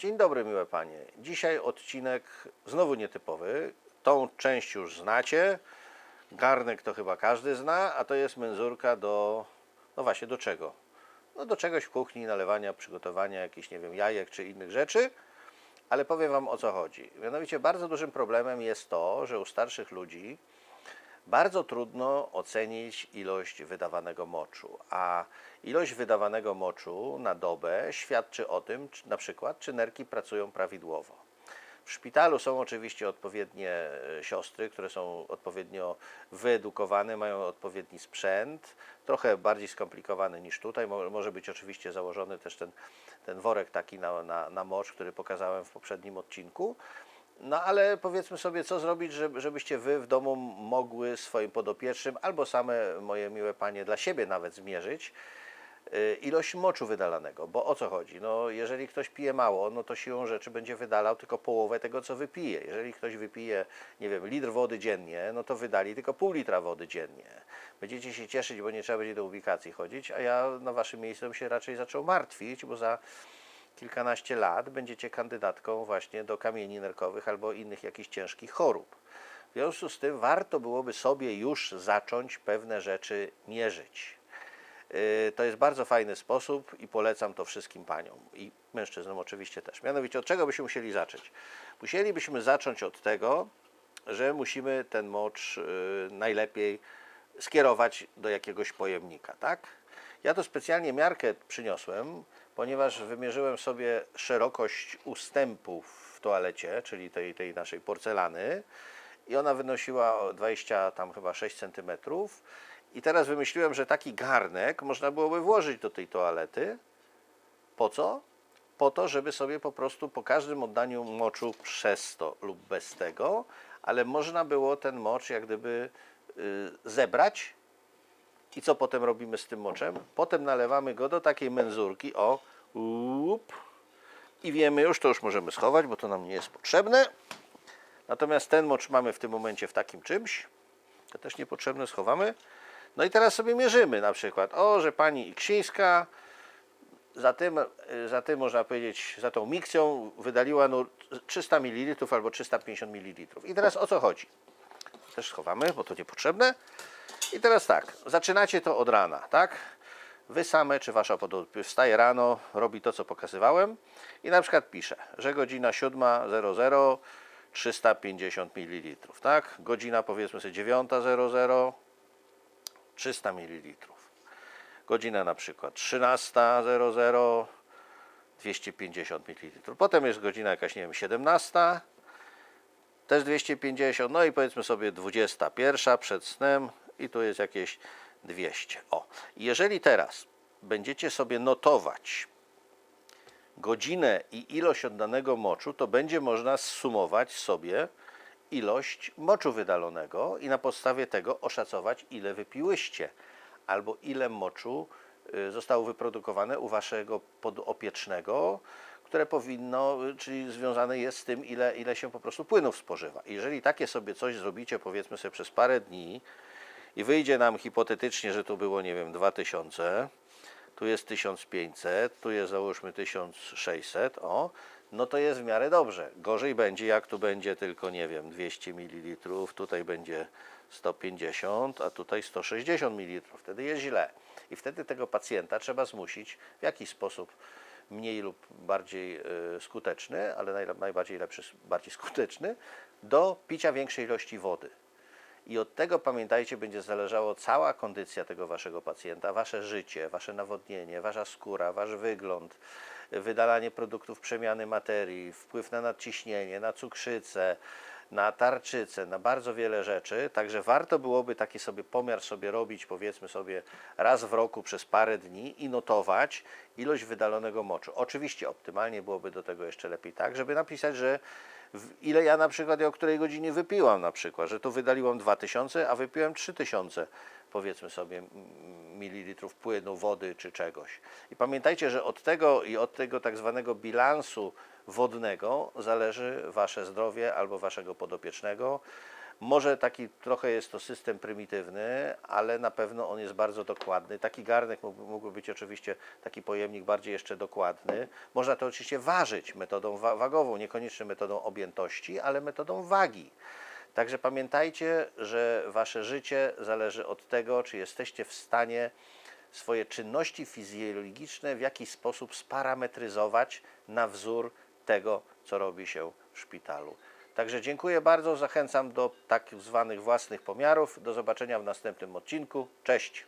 Dzień dobry, miłe panie. Dzisiaj odcinek znowu nietypowy. Tą część już znacie. Garnek to chyba każdy zna, a to jest menzurka do. No właśnie, do czego? No do czegoś w kuchni, nalewania, przygotowania jakichś, nie wiem, jajek czy innych rzeczy. Ale powiem wam o co chodzi. Mianowicie bardzo dużym problemem jest to, że u starszych ludzi bardzo trudno ocenić ilość wydawanego moczu, a ilość wydawanego moczu na dobę świadczy o tym, czy, na przykład, czy nerki pracują prawidłowo. W szpitalu są oczywiście odpowiednie e, siostry, które są odpowiednio wyedukowane, mają odpowiedni sprzęt, trochę bardziej skomplikowany niż tutaj. Mo- Może być oczywiście założony też ten, ten worek taki na, na, na mocz, który pokazałem w poprzednim odcinku. No ale powiedzmy sobie, co zrobić, żeby, żebyście wy w domu mogły swoim podopiecznym, albo same moje miłe panie dla siebie nawet zmierzyć y, ilość moczu wydalanego. Bo o co chodzi? No, jeżeli ktoś pije mało, no to siłą rzeczy będzie wydalał tylko połowę tego, co wypije. Jeżeli ktoś wypije, nie wiem, litr wody dziennie, no to wydali tylko pół litra wody dziennie. Będziecie się cieszyć, bo nie trzeba będzie do ubikacji chodzić, a ja na waszym miejscu bym się raczej zaczął martwić, bo za kilkanaście lat będziecie kandydatką właśnie do kamieni nerkowych albo innych jakichś ciężkich chorób. W związku z tym warto byłoby sobie już zacząć pewne rzeczy mierzyć. Yy, To jest bardzo fajny sposób i polecam to wszystkim paniom i mężczyznom oczywiście też. Mianowicie od czego byśmy musieli zacząć? Musielibyśmy zacząć od tego, że musimy ten mocz yy, najlepiej skierować do jakiegoś pojemnika, tak? Ja to specjalnie miarkę przyniosłem, ponieważ wymierzyłem sobie szerokość ustępów w toalecie, czyli tej, tej naszej porcelany i ona wynosiła 20 tam chyba 6 cm. I teraz wymyśliłem, że taki garnek można byłoby włożyć do tej toalety. Po co? Po to, żeby sobie po prostu po każdym oddaniu moczu przez to lub bez tego, ale można było ten mocz jak gdyby y, zebrać i co potem robimy z tym moczem? Potem nalewamy go do takiej menzurki, o, up, i wiemy już, to już możemy schować, bo to nam nie jest potrzebne. Natomiast ten mocz mamy w tym momencie w takim czymś, to też niepotrzebne, schowamy. No i teraz sobie mierzymy na przykład, o, że pani Iksińska za tym, za tym można powiedzieć, za tą mikcją wydaliła no 300 ml albo 350 ml. I teraz o co chodzi? Też schowamy, bo to niepotrzebne. I teraz tak, zaczynacie to od rana, tak? Wy same, czy wasza podopieczna wstaje rano, robi to, co pokazywałem i na przykład pisze, że godzina 7.00 350 ml, tak? Godzina powiedzmy sobie 9.00 300 ml. Godzina na przykład 13.00 250 ml. Potem jest godzina jakaś, nie wiem, 17 też 250, no i powiedzmy sobie 21 przed snem i tu jest jakieś 200. O, jeżeli teraz będziecie sobie notować godzinę i ilość oddanego moczu, to będzie można zsumować sobie ilość moczu wydalonego i na podstawie tego oszacować, ile wypiłyście, albo ile moczu y, zostało wyprodukowane u waszego podopiecznego, które powinno, y, czyli związane jest z tym, ile, ile się po prostu płynów spożywa. Jeżeli takie sobie coś zrobicie, powiedzmy sobie przez parę dni i wyjdzie nam hipotetycznie, że tu było, nie wiem, 2000, tu jest 1500, tu jest załóżmy 1600, o, no to jest w miarę dobrze. Gorzej będzie, jak tu będzie tylko, nie wiem, 200 ml, tutaj będzie 150, a tutaj 160 ml. Wtedy jest źle. I wtedy tego pacjenta trzeba zmusić w jakiś sposób mniej lub bardziej e, skuteczny, ale najle- najbardziej lepszy, bardziej skuteczny, do picia większej ilości wody. I od tego, pamiętajcie, będzie zależało cała kondycja tego waszego pacjenta, wasze życie, wasze nawodnienie, wasza skóra, wasz wygląd, wydalanie produktów przemiany materii, wpływ na nadciśnienie, na cukrzycę, na tarczycę, na bardzo wiele rzeczy. Także warto byłoby taki sobie pomiar sobie robić, powiedzmy sobie raz w roku przez parę dni i notować ilość wydalonego moczu. Oczywiście optymalnie byłoby do tego jeszcze lepiej tak, żeby napisać, że ile ja na przykład i o której godzinie wypiłam na przykład, że tu wydaliłam 2000, a wypiłem 3000 powiedzmy sobie mililitrów płynu, wody czy czegoś. I pamiętajcie, że od tego i od tego tak zwanego bilansu wodnego zależy wasze zdrowie albo waszego podopiecznego, Może taki trochę jest to system prymitywny, ale na pewno on jest bardzo dokładny. Taki garnek mógłby, być oczywiście taki pojemnik bardziej jeszcze dokładny. Można to oczywiście ważyć metodą wa- wagową, niekoniecznie metodą objętości, ale metodą wagi. Także pamiętajcie, że wasze życie zależy od tego, czy jesteście w stanie swoje czynności fizjologiczne w jakiś sposób sparametryzować na wzór tego, co robi się w szpitalu. Także dziękuję bardzo, zachęcam do tak zwanych własnych pomiarów. Do zobaczenia w następnym odcinku. Cześć!